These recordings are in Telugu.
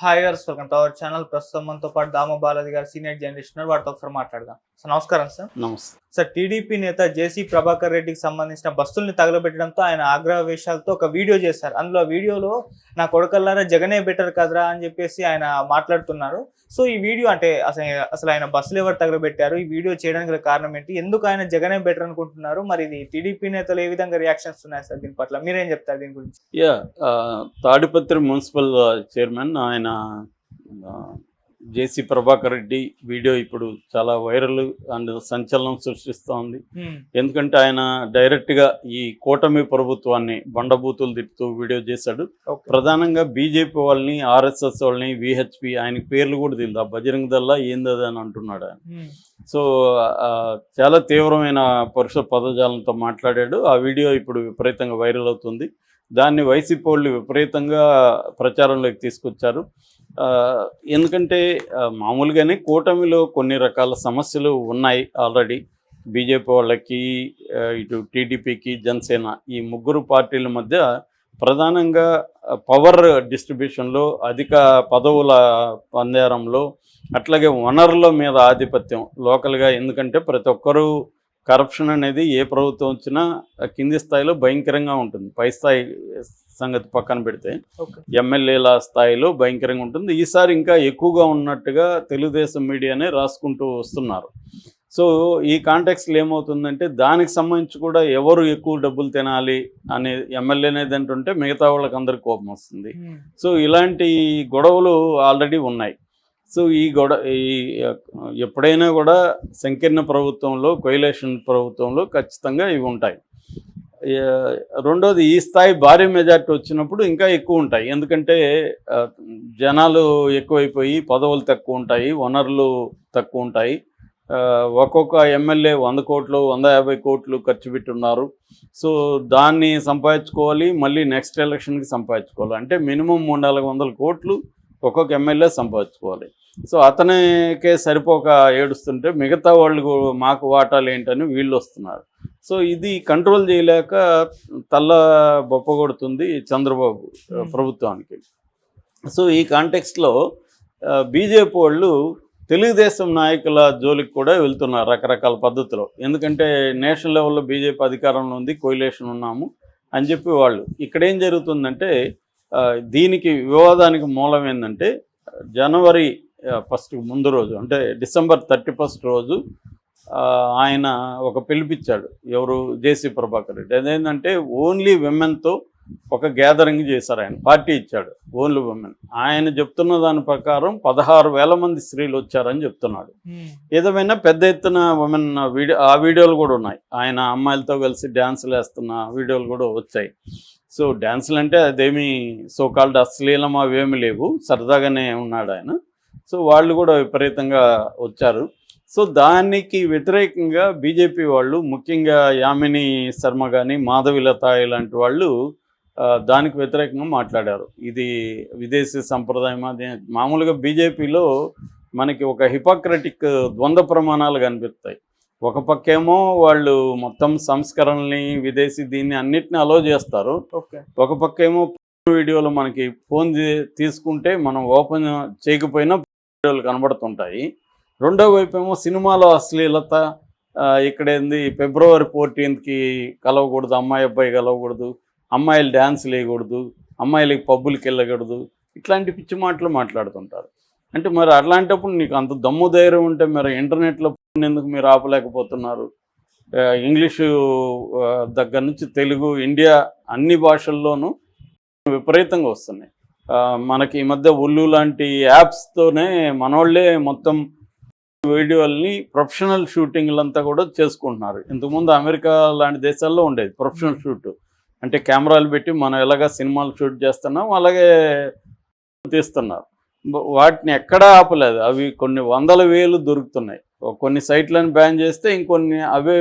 హాయ్ గారు వెల్కమ్ టు అవర్ ఛానల్ ప్రస్తుతం మనతో పాటు దామ బాలాజీ గారు సీనియర్ జర్నలిస్ట్ ఉన్నారు. వాటితో ఒకసారి మాట్లాడదాం. నమస్కారం సార్. నమస్తే. సార్ టీడీపీ నేత జేసీ ప్రభాకర్ రెడ్డికి సంబంధించిన బస్సుల్ని తగలబెట్టడంతో ఆయన ఆగ్రహవేశాలతో ఒక వీడియో చేశారు. అందులో వీడియోలో నా కొడుకల్లారా జగనే బెటర్ కదరా అని చెప్పేసి ఆయన మాట్లాడుతున్నారు. సో ఈ వీడియో అంటే అసలు అసలు ఆయన బస్సులు ఎవరు తగలబెట్టారు? ఈ వీడియో చేయడానికి కారణం ఏంటి? ఎందుకు ఆయన జగనే బెటర్ అనుకుంటున్నారు? మరి ఇది టీడీపీ నేతలు ఏ విధంగా రియాక్షన్స్ ఉన్నాయి సార్ దీని పట్ల? మీరేం చెప్తారు దీని గురించి? యా తాడిపత్రి మున్సిపల్ చైర్మన్ ఆయన జేసీ ప్రభాకర్ రెడ్డి వీడియో ఇప్పుడు చాలా వైరల్ అండ్ సంచలనం సృష్టిస్తూ ఉంది. ఎందుకంటే ఆయన డైరెక్ట్గా ఈ కూటమి ప్రభుత్వాన్ని బండబూతులు తిప్పుతూ వీడియో చేశాడు. ప్రధానంగా బీజేపీ వాళ్ళని ఆర్ఎస్ఎస్ వాళ్ళని విహెచ్పి ఆయన పేర్లు కూడా తెలియదు. ఆ బజరంగ్ దల్లా ఏందది అని అంటున్నాడు ఆయన. సో చాలా తీవ్రమైన పరుష పదజాలంతో మాట్లాడాడు. ఆ వీడియో ఇప్పుడు విపరీతంగా వైరల్ అవుతుంది. దాన్ని వైసీపీ వాళ్ళు విపరీతంగా ప్రచారంలోకి తీసుకొచ్చారు. ఎందుకంటే మామూలుగానే కూటమిలో కొన్ని రకాల సమస్యలు ఉన్నాయి ఆల్రెడీ. బీజేపీ వాళ్ళకి ఇటు టీడీపీకి జనసేన ఈ ముగ్గురు పార్టీల మధ్య ప్రధానంగా పవర్ డిస్ట్రిబ్యూషన్లో అధిక పదవుల పందేరంలో అట్లాగే వనరుల మీద ఆధిపత్యం లోకల్గా. ఎందుకంటే ప్రతి ఒక్కరూ కరప్షన్ అనేది ఏ ప్రభుత్వం వచ్చినా కింది స్థాయిలో భయంకరంగా ఉంటుంది. పై స్థాయి సంగతి పక్కన పెడితే ఎమ్మెల్యేల స్థాయిలో భయంకరంగా ఉంటుంది. ఈసారి ఇంకా ఎక్కువగా ఉన్నట్టుగా తెలుగుదేశం మీడియానే రాసుకుంటూ వస్తున్నారు. సో ఈ కాంటెక్స్లో ఏమవుతుందంటే దానికి సంబంధించి కూడా ఎవరు ఎక్కువ డబ్బులు తినాలి అనే ఎమ్మెల్యే అనేది అంటుంటే మిగతా వాళ్ళకి అందరికి కోపం వస్తుంది. సో ఇలాంటి గొడవలు ఆల్రెడీ ఉన్నాయి. సో ఈ గొడ ఈ ఎప్పుడైనా కూడా సంకీర్ణ ప్రభుత్వంలో కొయిలేషన్ ప్రభుత్వంలో ఖచ్చితంగా ఇవి ఉంటాయి. రెండోది ఈ స్థాయి భారీ మెజార్టీ వచ్చినప్పుడు ఇంకా ఎక్కువ ఉంటాయి. ఎందుకంటే జనాలు ఎక్కువైపోయి పదవులు తక్కువ ఉంటాయి వనరులు తక్కువ ఉంటాయి. ఒక్కొక్క ఎమ్మెల్యే వంద కోట్లు వంద యాభై కోట్లు ఖర్చు పెట్టున్నారు. సో దాన్ని సంపాదించుకోవాలి మళ్ళీ నెక్స్ట్ ఎలక్షన్కి సంపాదించుకోవాలి. అంటే మినిమం మూడు నాలుగు వందల కోట్లు ఒక్కొక్క ఎమ్మెల్యే సంపాదించుకోవాలి. సో అతనికే సరిపోక ఏడుస్తుంటే మిగతా వాళ్ళు మాకు వాటాలు ఏంటని వీళ్ళు వస్తున్నారు. సో ఇది కంట్రోల్ చేయలేక తల్ల బొప్ప కొడుతుంది చంద్రబాబు ప్రభుత్వానికి. సో ఈ కాంటెక్స్ట్లో బీజేపీ వాళ్ళు తెలుగుదేశం నాయకుల జోలికి కూడా వెళ్తున్నారు రకరకాల పద్ధతిలో. ఎందుకంటే నేషనల్ లెవెల్లో బీజేపీ అధికారంలో ఉంది కోయిలేషన్ ఉన్నాము అని చెప్పి వాళ్ళు. ఇక్కడ ఏం జరుగుతుందంటే దీనికి వివాదానికి మూలం ఏంటంటే జనవరి ఫస్ట్ ముందు రోజు అంటే డిసెంబర్ థర్టీ ఫస్ట్ రోజు ఆయన ఒక పిలిపిచ్చాడు ఎవరు? జేసీ ప్రభాకర్ రెడ్డి. అదేంటంటే ఓన్లీ విమెన్తో ఒక గ్యాదరింగ్ చేశారు ఆయన పార్టీ ఇచ్చాడు ఓన్లీ విమెన్ ఆయన చెప్తున్న దాని ప్రకారం పదహారు వేల మంది స్త్రీలు వచ్చారని చెప్తున్నాడు. ఏదేమైనా పెద్ద ఎత్తున ఉమెన్ వీడియో ఆ వీడియోలు కూడా ఉన్నాయి. ఆయన అమ్మాయిలతో కలిసి డ్యాన్సులు వేస్తున్న వీడియోలు కూడా వచ్చాయి. సో డ్యాన్సులు అంటే అదేమి సో కాల్డ్ అశ్లీలం అవేమి లేవు. సరదాగానే ఉన్నాడు ఆయన. సో వాళ్ళు కూడా విపరీతంగా వచ్చారు. సో దానికి వ్యతిరేకంగా బీజేపీ వాళ్ళు ముఖ్యంగా యామిని శర్మ కానీ మాధవిలత ఇలాంటి వాళ్ళు దానికి వ్యతిరేకంగా మాట్లాడారు. ఇది విదేశీ సంప్రదాయం అది. మామూలుగా బీజేపీలో మనకి ఒక హిపోక్రటిక్ ద్వంద్వ ప్రమాణాలు కనిపిస్తాయి. ఒక పక్కేమో వాళ్ళు మొత్తం సంస్కరణల్ని విదేశీ దీన్ని అన్నిటిని అలో చేస్తారు. ఒక పక్కేమో వీడియోలు మనకి ఫోన్ తీసుకుంటే మనం ఓపెన్ చేయకపోయినా వీడియోలు కనబడుతుంటాయి. రెండో వైపు ఏమో సినిమాలో అశ్లీలత ఇక్కడ ఏంది ఫిబ్రవరి ఫోర్టీన్త్కి కలవకూడదు అమ్మాయి అబ్బాయి కలవకూడదు అమ్మాయిలు డ్యాన్స్ వేయకూడదు అమ్మాయిలకి పబ్బులకి వెళ్ళకూడదు ఇట్లాంటి పిచ్చి మాటలు మాట్లాడుతుంటారు. అంటే మరి అట్లాంటప్పుడు నీకు అంత దమ్ము ధైర్యం ఉంటే మరి ఇంటర్నెట్లో ఎందుకు మీరు ఆపలేకపోతున్నారు? ఇంగ్లీషు దగ్గర నుంచి తెలుగు ఇండియా అన్ని భాషల్లోనూ విపరీతంగా వస్తున్నాయి. మనకి ఈ మధ్య ఒళ్ళు లాంటి యాప్స్తోనే మనోళ్ళే మొత్తం వీడియోల్ని ప్రొఫెషనల్ షూటింగ్లంతా కూడా చేసుకుంటున్నారు. ఇంతకుముందు అమెరికా లాంటి దేశాల్లో ఉండేది ప్రొఫెషనల్ షూట్. అంటే కెమెరాలు పెట్టి మనం ఎలాగా సినిమాలు షూట్ చేస్తున్నాం అలాగే తీస్తున్నారు. వాటిని ఎక్కడా ఆపలేదు. అవి కొన్ని వందల వేలు దొరుకుతున్నాయి. కొన్ని సైట్లను బ్యాన్ చేస్తే ఇంకొన్ని అవే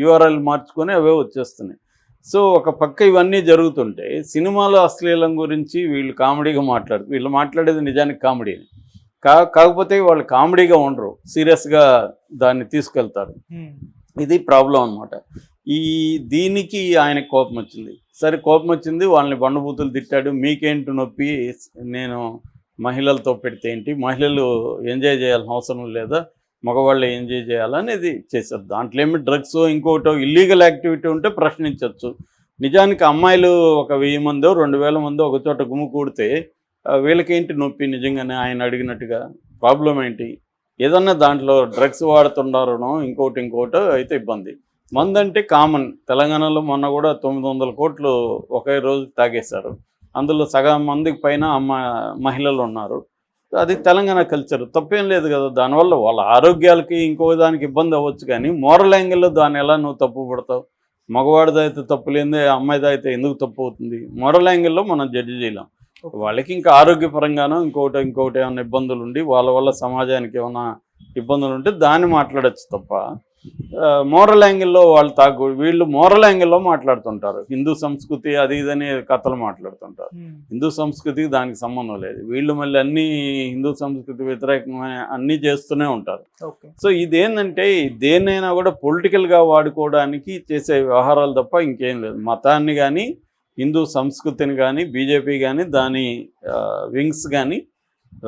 యూఆర్ఎల్ మార్చుకొని అవే వచ్చేస్తున్నాయి. సో ఒక పక్క ఇవన్నీ జరుగుతుంటే సినిమాలో అశ్లీలం గురించి వీళ్ళు కామెడీగా మాట్లాడు వీళ్ళు మాట్లాడేది నిజానికి కామెడీని కా కాకపోతే వాళ్ళు కామెడీగా ఉండరు. సీరియస్గా దాన్ని తీసుకెళ్తారు. ఇది ప్రాబ్లం అన్నమాట. ఈ దీనికి ఆయన కోపం వచ్చింది. సరే కోపం వచ్చింది వాళ్ళని బండబూతులు తిట్టాడు. మీకేంటి నొప్పి? నేను మహిళలతో పెడితే ఏంటి? మహిళలు ఎంజాయ్ చేయాల్సిన అవసరం లేదా? మగవాళ్ళు ఎంజాయ్ చేయాలనేది చేశారు. దాంట్లో ఏమి డ్రగ్స్ ఇంకోటో ఇల్లీగల్ యాక్టివిటీ ఉంటే ప్రశ్నించవచ్చు నిజానికి అమ్మాయిలు ఒక వెయ్యి మందో రెండు వేల మందో ఒక చోట గుమ్ము కూడితే వీళ్ళకేంటి నొప్పి నిజంగానే? ఆయన అడిగినట్టుగా ప్రాబ్లం ఏంటి? ఏదన్నా దాంట్లో డ్రగ్స్ వాడుతుండారనో ఇంకోటి ఇంకోటో అయితే ఇబ్బంది. మందంటే కామన్. తెలంగాణలో మొన్న కూడా తొమ్మిది వందల కోట్లు ఒకే రోజు తాగేశారు. అందులో సగం మందికి పైన అమ్మ మహిళలు ఉన్నారు. అది తెలంగాణ కల్చర్. తప్పేం లేదు కదా. దానివల్ల వాళ్ళ ఆరోగ్యాలకి ఇంకో దానికి ఇబ్బంది అవ్వచ్చు కానీ మోరల్ యాంగిల్లో దాన్ని ఎలా నువ్వు తప్పు పడతావు? మగవాడిది అయితే తప్పు లేదే అమ్మాయిది అయితే ఎందుకు తప్పు అవుతుంది? మోరల్ యాంగిల్లో మనం జడ్జి చేయలేం. వాళ్ళకి ఇంకా ఆరోగ్యపరంగానో ఇంకోటి ఇంకోటి ఏమైనా ఇబ్బందులు ఉండి వాళ్ళ వల్ల సమాజానికి ఏమైనా ఇబ్బందులు ఉంటే దాన్ని మాట్లాడచ్చు తప్ప మోరల్ యాంగిల్లో వాళ్ళు తాగు వీళ్ళు మోరల్ యాంగిల్లో మాట్లాడుతుంటారు. హిందూ సంస్కృతి అది ఇదని కథలు మాట్లాడుతుంటారు. హిందూ సంస్కృతికి దానికి సంబంధం లేదు. వీళ్ళు మళ్ళీ అన్ని హిందూ సంస్కృతి వ్యతిరేకమైన అన్నీ చేస్తూనే ఉంటారు. సో ఇదేంటంటే దేన్నైనా కూడా పొలిటికల్గా వాడుకోవడానికి చేసే వ్యవహారాలు తప్ప ఇంకేం లేదు. మతాన్ని కానీ హిందూ సంస్కృతిని కానీ బీజేపీ కానీ దాని వింగ్స్ కానీ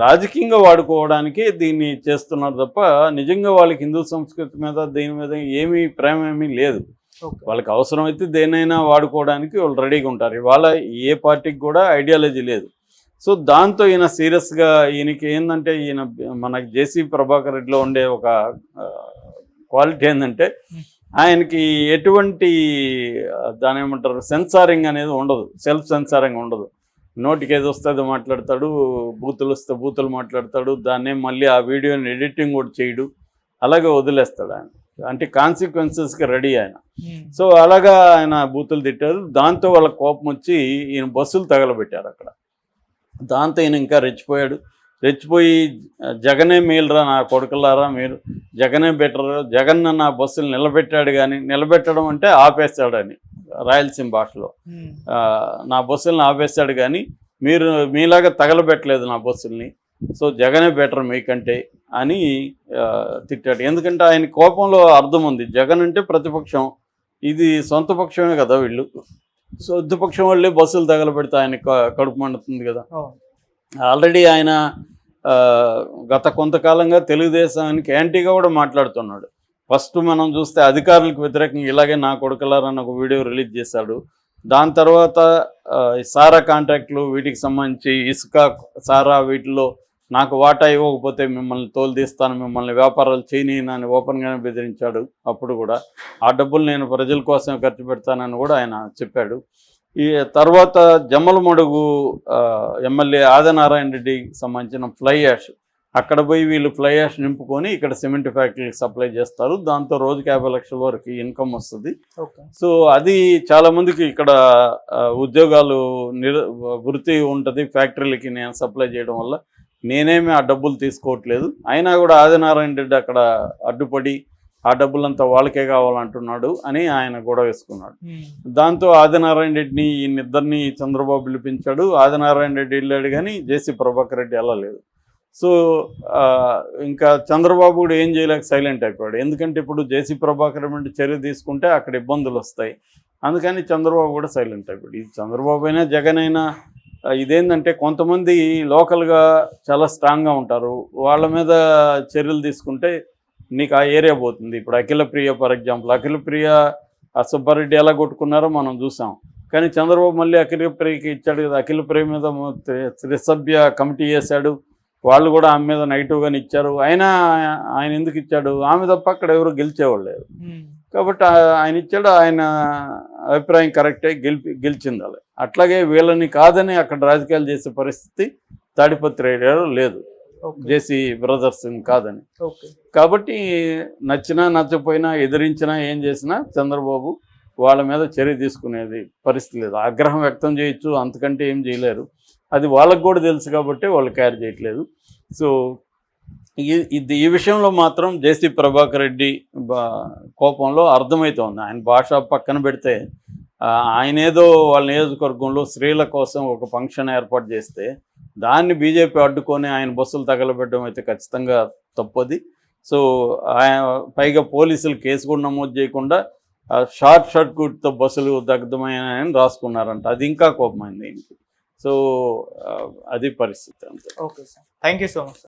రాజకీయంగా వాడుకోవడానికి దీన్ని చేస్తున్నారు తప్ప నిజంగా వాళ్ళకి హిందూ సంస్కృతి మీద దీని మీద ఏమీ ప్రేమ ఏమీ లేదు. వాళ్ళకి అవసరమైతే దేనైనా వాడుకోవడానికి వాళ్ళు రెడీగా ఉంటారు. ఇవాళ ఏ పార్టీకి కూడా ఐడియాలజీ లేదు. సో దాంతో ఈయన సీరియస్గా ఈయనకి ఏంటంటే ఈయన మనకి జేసీ ప్రభాకర్ రెడ్డిలో ఉండే ఒక క్వాలిటీ ఏంటంటే ఆయనకి ఎటువంటి దాని ఏమంటారు సెన్సారింగ్ అనేది ఉండదు. సెల్ఫ్ సెన్సారింగ్ ఉండదు. నోటికి ఏది వస్తే అది మాట్లాడతాడు బూతులు వస్తే బూతులు మాట్లాడతాడు దాన్నే మళ్ళీ ఆ వీడియోని ఎడిటింగ్ కూడా చేయడు అలాగే వదిలేస్తాడు ఆయన. అంటే కాన్సిక్వెన్సెస్కి రెడీ ఆయన. సో అలాగా ఆయన బూతులు తిట్టారు. దాంతో వాళ్ళ కోపం వచ్చి ఈయన బస్సులు తగలబెట్టారు అక్కడ. దాంతో ఈయన ఇంకా రెచ్చిపోయాడు. రెచ్చిపోయి జగనే మేలురా నా కొడుకులారా మీరు జగనే బెటర్ జగన్ నా బస్సులు నిలబెట్టాడు కానీ నిలబెట్టడం అంటే ఆపేస్తాడని. రాయలసీమ భాషలో. నా బస్సులను ఆపేస్తాడు కానీ మీరు మీలాగా తగలబెట్టలేదు నా బస్సుల్ని. సో జగనే బెటర్ మీకంటే అని తిట్టాడు. ఎందుకంటే ఆయన కోపంలో అర్థం ఉంది. జగన్ అంటే ప్రతిపక్షం. ఇది సొంత పక్షమే కదా వీళ్ళు. సొంత పక్షం వాళ్ళే బస్సులు తగలబెడితే ఆయన కడుపు మండుతుంది కదా. ఆల్రెడీ ఆయన గత కొంతకాలంగా తెలుగుదేశానికి యాంటీగా కూడా మాట్లాడుతున్నాడు. ఫస్ట్ మనం చూస్తే అధికారులకు వ్యతిరేకంగా ఇలాగే నా కొడుకలారని ఒక వీడియో రిలీజ్ చేశాడు. దాని తర్వాత ఈ సారా కాంట్రాక్ట్లు వీటికి సంబంధించి ఇసుక సారా వీటిలో నాకు వాటా ఇవ్వకపోతే మిమ్మల్ని తోలుదీస్తాను మిమ్మల్ని వ్యాపారాలు చేయనీయనని ఓపెన్గానే బెదిరించాడు అప్పుడు కూడా. ఆ డబ్బులు నేను ప్రజల కోసం ఖర్చు పెడతానని కూడా ఆయన చెప్పాడు. ఈ తర్వాత జమ్మలమడుగు ఎమ్మెల్యే ఆదినారాయణ రెడ్డికి సంబంధించిన ఫ్లై యాష్ అక్కడ పోయి వీళ్ళు ఫ్లై యాష్ నింపుకొని ఇక్కడ సిమెంట్ ఫ్యాక్టరీకి సప్లై చేస్తారు. దాంతో రోజుకి యాభై లక్షల వరకు ఇన్కమ్ వస్తుంది. సో అది చాలా మందికి ఇక్కడ ఉద్యోగాలు నిర వృత్తి ఉంటుంది. ఫ్యాక్టరీలకి నేను సప్లై చేయడం వల్ల నేనేమి ఆ డబ్బులు తీసుకోవట్లేదు. అయినా కూడా ఆదినారాయణ రెడ్డి అక్కడ అడ్డుపడి ఆ డబ్బులంతా వాళ్ళకే కావాలంటున్నాడు అని ఆయన గొడవ వేసుకున్నాడు. దాంతో ఆదినారాయణ రెడ్డిని ఈయనిద్దరిని చంద్రబాబు పిలిపించాడు. ఆదినారాయణ రెడ్డి వెళ్ళాడు కానీ జేసీ ప్రభాకర్ రెడ్డి వెళ్ళలేదు. సో ఇంకా చంద్రబాబు కూడా ఏం చేయలేక సైలెంట్ అయిపోయాడు. ఎందుకంటే ఇప్పుడు జేసీ ప్రభాకర్ రెడ్డి చర్య తీసుకుంటే అక్కడ ఇబ్బందులు వస్తాయి. అందుకని చంద్రబాబు కూడా సైలెంట్ అయిపోయాడు. ఇది చంద్రబాబు అయినా జగన్ అయినా ఇదేంటంటే కొంతమంది లోకల్గా చాలా స్ట్రాంగ్గా ఉంటారు. వాళ్ళ మీద చర్యలు తీసుకుంటే నీకు ఆ ఏరియా పోతుంది. ఇప్పుడు అఖిల ప్రియ ఫర్ ఎగ్జాంపుల్ అఖిల ప్రియ ఆ సుబ్బారెడ్డి ఎలా కొట్టుకున్నారో మనం చూసాం. కానీ చంద్రబాబు మళ్ళీ అఖిల ప్రియకి ఇచ్చాడు కదా అఖిల ప్రియ మీద త్రిసభ్య కమిటీ చేశాడు వాళ్ళు కూడా ఆమె మీద నెగిటివ్గానే ఇచ్చారు. అయినా ఆయన ఎందుకు ఇచ్చాడు? ఆమె తప్ప అక్కడ ఎవరు గెలిచేవాళ్ళు లేరు. కాబట్టి ఆయన ఇచ్చాడు ఆయన అభిప్రాయం కరెక్టే గెలిపి గెలిచింది అలా అట్లాగే వీళ్ళని కాదని అక్కడ రాజకీయాలు చేసే పరిస్థితి తాడిపత్రి ఏరియాలో లేదు. జేసీ బ్రదర్స్ కాదని. కాబట్టి నచ్చినా నచ్చపోయినా ఎదిరించినా ఏం చేసినా చంద్రబాబు వాళ్ళ మీద చర్య తీసుకునేది పరిస్థితి లేదు. ఆగ్రహం వ్యక్తం చేయొచ్చు అంతకంటే ఏం చేయలేరు. అది వాళ్ళకు కూడా తెలుసు కాబట్టి వాళ్ళు క్యారీ చేయట్లేదు. సో ఇది ఈ విషయంలో మాత్రం జేసీ ప్రభాకర్ రెడ్డి బా- కోపంలో అర్థమవుతోంది ఆయన భాష పక్కన పెడితే ఆయన ఏదో వాళ్ళ నియోజకవర్గంలో స్త్రీల కోసం ఒక ఫంక్షన్ ఏర్పాటు చేస్తే దాన్ని బీజేపీ అడ్డుకొని ఆయన బస్సులు తగలబెట్టడం అయితే ఖచ్చితంగా తప్పది. సో ఆయన పైగా పోలీసులు కేసు కూడా నమోదు చేయకుండా షార్ట్ సర్క్యూట్తో బస్సులు దగ్ధమైనాయని రాసుకున్నారంట. అది ఇంకా కోపమైంది. ఆయనకి సో అది పరిస్థితి అంతే. Okay sir. Thank you so much sir.